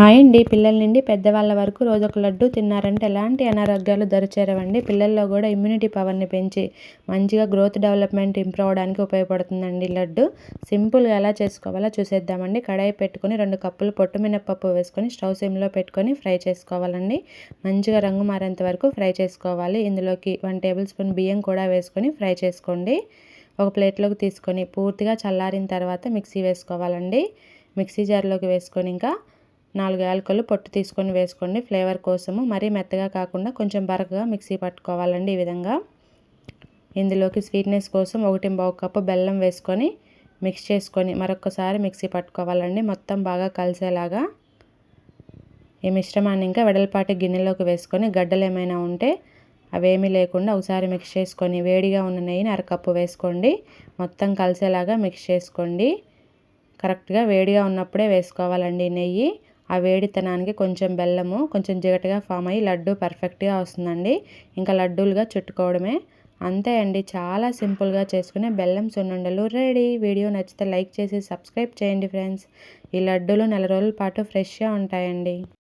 Hi అండి. పిల్లల నుండి పెద్దవాళ్ళ వరకు రోజు ఒక లడ్డు తిన్నారంటే ఎలాంటి అనారోగ్యాలు దరిచేరవండి? పిల్లల్లో కూడా ఇమ్యూనిటీ పవర్ని పెంచి మంచిగా గ్రోత్ డెవలప్మెంట్ ఇంప్రూవ్ అవడానికి ఉపయోగపడుతుందండి లడ్డు. సింపుల్గా ఎలా చేసుకోవాలో చూసేద్దామండి. కడాయి పెట్టుకొని రెండు కప్పులు పొట్టు మినప్పప్పు వేసుకొని స్టవ్ సిమ్లో పెట్టుకొని ఫ్రై చేసుకోవాలండి. మంచిగా రంగు మారేంత వరకు ఫ్రై చేసుకోవాలి. ఇందులోకి వన్ టేబుల్ స్పూన్ బియ్యం కూడా వేసుకొని ఫ్రై చేసుకోండి. ఒక ప్లేట్లోకి తీసుకొని పూర్తిగా చల్లారిన తర్వాత మిక్సీ వేసుకోవాలండి. మిక్సీ జార్లోకి వేసుకొని ఇంకా నాలుగు యాలకులు పొట్టు తీసుకొని వేసుకోండి. ఫ్లేవర్ కోసము మరీ మెత్తగా కాకుండా కొంచెం బరకగా మిక్సీ పట్టుకోవాలండి ఈ విధంగా. ఇందులోకి స్వీట్నెస్ కోసం ఒకటి బావు కప్పు బెల్లం వేసుకొని మిక్స్ చేసుకొని మరొకసారి మిక్సీ పట్టుకోవాలండి. మొత్తం బాగా కలిసేలాగా. ఈ మిశ్రమాన్ని ఇంకా వెడల్పాటి గిన్నెలోకి వేసుకొని గడ్డలు ఏమైనా ఉంటే అవేమీ లేకుండా ఒకసారి మిక్స్ చేసుకొని వేడిగా ఉన్న నెయ్యిని అరకప్పు వేసుకోండి. మొత్తం కలిసేలాగా మిక్స్ చేసుకోండి. కరెక్ట్గా వేడిగా ఉన్నప్పుడే వేసుకోవాలండి నెయ్యి. ఆ వేడితనానికి కొంచెం బెల్లము కొంచెం జిగటగా ఫామ్ అయ్యి లడ్డు పర్ఫెక్ట్గా వస్తుందండి. ఇంకా లడ్డూలుగా చుట్టుకోవడమే. అంతే అండి. చాలా సింపుల్గా చేసుకునే బెల్లం సున్నుండలు రెడీ. వీడియో నచ్చితే లైక్ చేసి సబ్స్క్రైబ్ చేయండి ఫ్రెండ్స్. ఈ లడ్డూలు నెల రోజుల పాటు ఫ్రెష్గా ఉంటాయండి.